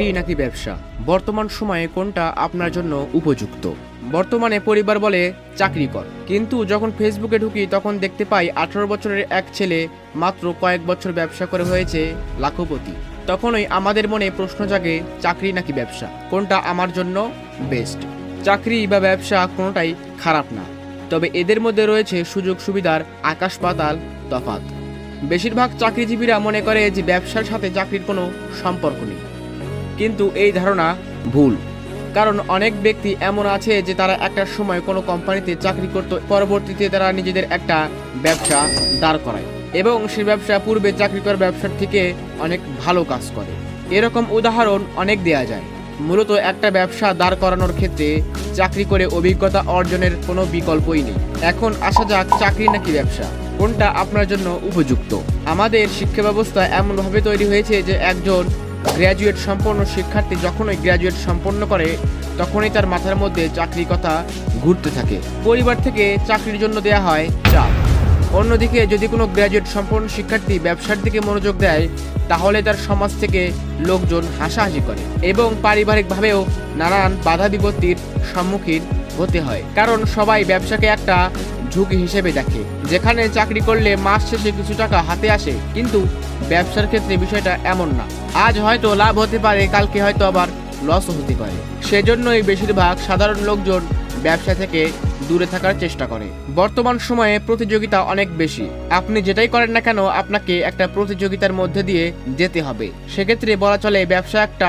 চাকরি নাকি ব্যবসা? বর্তমান সময়ে কোনটা আপনার জন্য উপযুক্ত? বর্তমানে পরিবার বলে চাকরি কর। কিন্তু যখন ফেসবুকে ঢুকি, তখন দেখতে পাই আঠারো বছরের এক ছেলে মাত্র কয়েক বছর ব্যবসা করে হয়েছে লাখপতি। তখনই আমাদের মনে প্রশ্ন জাগে, চাকরি নাকি ব্যবসা? কোনটা আমার জন্য বেস্ট চাকরি বা ব্যবসা কোনোটাই খারাপ না। তবে এদের মধ্যে রয়েছে সুযোগ সুবিধার আকাশ পাতাল তফাত বেশিরভাগ চাকরিজীবীরা মনে করে যে ব্যবসার সাথে চাকরির কোনো সম্পর্ক নেই। কিন্তু এই ধারণা ভুল। কারণ অনেক ব্যক্তি এমন আছে যে তারা একটা সময় কোনো কোম্পানিতে চাকরি করত, পরবর্তীতে তারা নিজেদের একটা ব্যবসা দাঁড় করায় এবং সেই ব্যবসা পূর্বে চাকরি করার ব্যবসার থেকে অনেক ভালো কাজ করে। এরকম উদাহরণ অনেক দেয়া যায়। মূলত একটা ব্যবসা দাঁড় করানোর ক্ষেত্রে চাকরি করে অভিজ্ঞতা অর্জনের কোনো বিকল্পই নেই। এখন আসা যাক চাকরি নাকি ব্যবসা। কোনটা আপনার জন্য উপযুক্ত? আমাদের শিক্ষা ব্যবস্থা এমনভাবে তৈরি হয়েছে যে একজন গ্র্যাজুয়েট সম্পন্ন শিক্ষার্থী যখনই গ্র্যাজুয়েট সম্পন্ন করে, তখনই তার মাথার মধ্যে চাকরির কথা ঘুরতে থাকে। পরিবার থেকে চাকরির জন্য দেয়া হয় চাপ। অন্যদিকে যদি কোনো গ্র্যাজুয়েট সম্পন্ন শিক্ষার্থী ব্যবসার দিকে মনোযোগ দেয়, তাহলে তার সমাজ থেকে লোকজন হাসাহাসি করে এবং পারিবারিকভাবেও নানান বাধা বিপত্তির সম্মুখীন হতে হয়। কারণ সবাই ব্যবসাকে একটা ঝুঁকি হিসেবে দেখে। যেখানে চাকরি করলে মাস শেষে কিছু টাকা হাতে আসে, কিন্তু ব্যবসার ক্ষেত্রে বিষয়টা এমন না। আজ হয়তো লাভ হতে পারে, কালকে হয়তো আবার লসও হতে পারে। সেজন্যই বেশিরভাগ সাধারণ লোকজন ব্যবসা থেকে দূরে থাকার চেষ্টা করে। বর্তমান সময়ে প্রতিযোগিতা অনেক বেশি। আপনি যেটাই করেন না কেন, আপনাকে একটা প্রতিযোগিতার মধ্যে দিয়ে যেতে হবে। সেক্ষেত্রে বলা চলে ব্যবসা একটা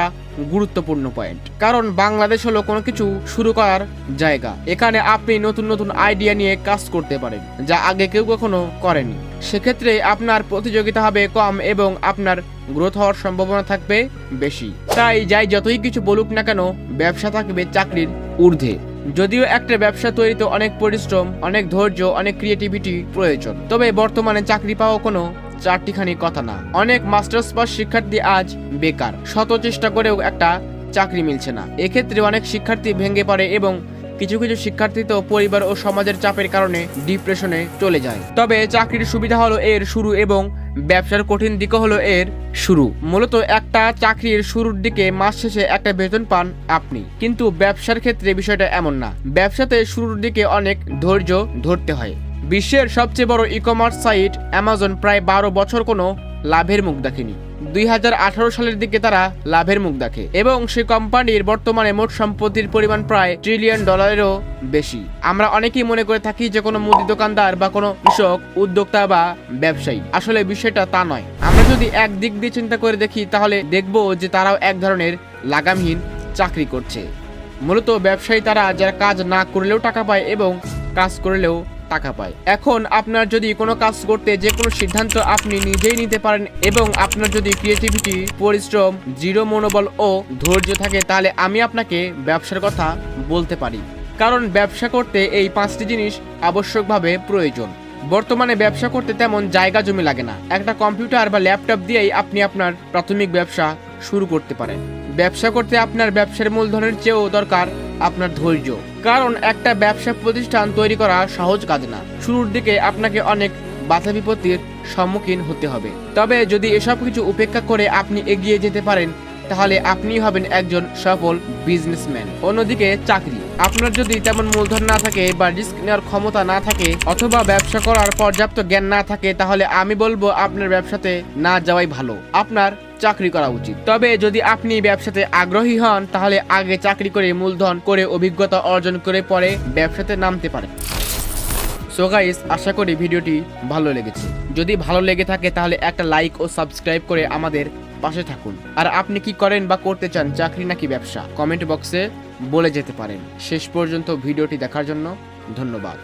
গুরুত্বপূর্ণ পয়েন্ট কারণ বাংলাদেশ হলো কোনো কিছু শুরু করার জায়গা। এখানে আপনি নতুন নতুন আইডিয়া নিয়ে কাজ করতে পারেন, যা আগে কেউ কখনো করেনি। সেক্ষেত্রে আপনার প্রতিযোগিতা হবে কম এবং আপনার গ্রোথ হওয়ার সম্ভাবনা থাকবে বেশি। তাই যাই যতই কিছু বলুক না কেন, ব্যবসা থাকবে চাকরির ঊর্ধ্বে। যদিও একটা ব্যবসা তৈরিতে অনেক পরিশ্রম, অনেক ধৈর্য, অনেক ক্রিয়েটিভিটি প্রয়োজন। তবে বর্তমানে চাকরি পাওয়া কোনো চারটিখানি কথা না। অনেক মাস্টার্স পাস শিক্ষার্থী আজ বেকার। শত চেষ্টা করেও একটা চাকরি মিলছে না। এক্ষেত্রে অনেক শিক্ষার্থী ভেঙে পড়ে এবং কিছু কিছু শিক্ষার্থী তো পরিবার ও সমাজের চাপের কারণে ডিপ্রেশনে চলে যায়। তবে চাকরির সুবিধা হলো এর শুরু এবং ব্যবসার কঠিন দিকও হলো এর শুরু। মূলত একটা চাকরির শুরুর দিকে মাস শেষে একটা বেতন পান আপনি। কিন্তু ব্যবসার ক্ষেত্রে বিষয়টা এমন না। ব্যবসাতে শুরুর দিকে অনেক ধৈর্য ধরতে হয়। বিশ্বের সবচেয়ে বড় ই কমার্স সাইট অ্যামাজন প্রায় বারো বছর কোনো লাভের মুখ দেখেনি। দুই হাজার আঠেরো সালের দিকে তারা লাভের মুখ দেখে এবং সে কোম্পানির বর্তমানে মোট সম্পত্তির পরিমাণ প্রায় ট্রিলিয়ন ডলারেরও বেশি। আমরা অনেকেই মনে করে থাকি যে কোনো মুদি দোকানদার বা কোনো কৃষক, উদ্যোক্তা বা ব্যবসায়ী। আসলে বিষয়টা তা নয়। আমরা যদি এক দিক দিয়ে চিন্তা করে দেখি, তাহলে দেখব যে তারাও এক ধরনের লাগামহীন চাকরি করছে। মূলত ব্যবসায়ী তারা যারা কাজ না করলেও টাকা পায় এবং কাজ করলেও টাকা পায়। এখন আপনার যদি কোনো কাজ করতে যে কোনো সিদ্ধান্ত আপনি নিজেই নিতে পারেন এবং আপনার যদি ক্রিয়েটিভিটি পরিশ্রম জিরো মনোবল ও ধৈর্য থাকে, তাহলে আমি আপনাকে ব্যবসার কথা বলতে পারি। কারণ ব্যবসা করতে এই পাঁচটি জিনিস আবশ্যকভাবে প্রয়োজন। বর্তমানে ব্যবসা করতে তেমন জায়গা জমি লাগে না। একটা কম্পিউটার বা ল্যাপটপ দিয়েই আপনি আপনার প্রাথমিক ব্যবসা শুরু করতে পারেন ব্যবসা করতে আপনার ব্যবসার মূলধনের চেয়েও দরকার আপনার ধৈর্য। কারণ একটা ব্যবসা প্রতিষ্ঠান তৈরি করা সহজ কাজ না। শুরুর দিকে আপনাকে অনেক বাধা বিপত্তির সম্মুখীন হতে হবে। তবে যদি এসব কিছু উপেক্ষা করে আপনি এগিয়ে যেতে পারেন তাহলে আপনি হবেন একজন সফল বিজনেসম্যান অন্যদিকে চাকরি। আপনার যদি তেমন মূলধন না থাকে বা রিস্ক নেওয়ার ক্ষমতা না থাকে অথবা ব্যবসা করার পর্যাপ্ত জ্ঞান না থাকে, তাহলে আমি বলব আপনার ব্যবসাতে না যাওয়াই ভালো। আপনার চাকরি করা উচিত। তবে যদি আপনি ব্যবসাতে আগ্রহী হন, তাহলে আগে চাকরি করে মূলধন, করে অভিজ্ঞতা অর্জন করে পরে ব্যবসাতে নামতে পারেন। সো গাইস আশা করি ভিডিওটি ভালো লেগেছে। যদি ভালো লেগে থাকে, তাহলে একটা লাইক ও সাবস্ক্রাইব করে আমাদের পাশে থাকুন। আর আপনি কি করেন বা করতে চান, চাকরি নাকি ব্যবসা? কমেন্ট বক্সে বলে যেতে পারেন। শেষ পর্যন্ত ভিডিওটি দেখার জন্য ধন্যবাদ।